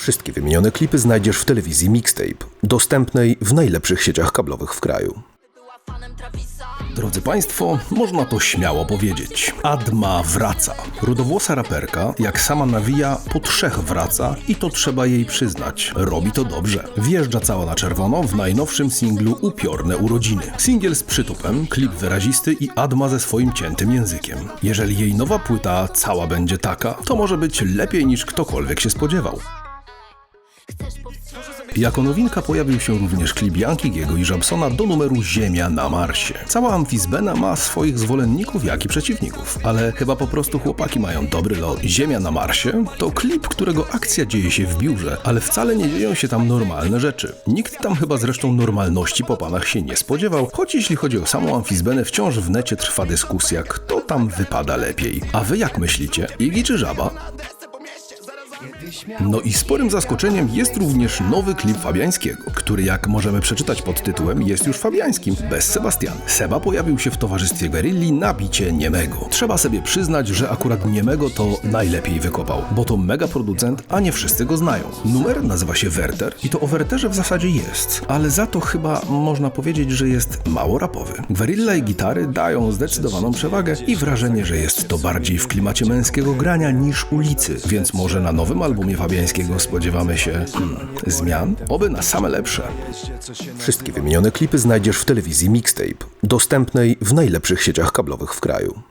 Wszystkie wymienione klipy znajdziesz w telewizji Mixtape, dostępnej w najlepszych sieciach kablowych w kraju. Drodzy Państwo, można to śmiało powiedzieć. Adma wraca. Rudowłosa raperka, jak sama nawija, po trzech wraca i to trzeba jej przyznać. Robi to dobrze. Wjeżdża cała na czerwono w najnowszym singlu Upiorne Urodziny. Singiel z przytupem, klip wyrazisty i Adma ze swoim ciętym językiem. Jeżeli jej nowa płyta cała będzie taka, to może być lepiej niż ktokolwiek się spodziewał. Jako nowinka pojawił się również klip Yankiego i Jabsona do numeru Ziemia na Marsie. Cała Amfizbena ma swoich zwolenników, jak i przeciwników, ale chyba po prostu chłopaki mają dobry lot. Ziemia na Marsie to klip, którego akcja dzieje się w biurze, ale wcale nie dzieją się tam normalne rzeczy. Nikt tam chyba zresztą normalności po panach się nie spodziewał, choć jeśli chodzi o samą Amfizbenę, wciąż w necie trwa dyskusja, kto tam wypada lepiej. A wy jak myślicie? Igi czy żaba? No i sporym zaskoczeniem jest również nowy klip Fabiańskiego, który jak możemy przeczytać pod tytułem jest już fabiańskim, bez Sebastiana. Seba pojawił się w towarzystwie Guerilli na bicie Niemego. Trzeba sobie przyznać, że akurat Niemego to najlepiej wykopał, bo to mega producent, a nie wszyscy go znają. Numer nazywa się Werter i to o Werterze w zasadzie jest, ale za to chyba można powiedzieć, że jest mało rapowy. Guerilla i gitary dają zdecydowaną przewagę i wrażenie, że jest to bardziej w klimacie męskiego grania niż ulicy, więc może na nowym albumie Fabiańskiego spodziewamy się hmm, zmian, oby na same lepsze. Wszystkie wymienione klipy znajdziesz w telewizji Mixtape, dostępnej w najlepszych sieciach kablowych w kraju.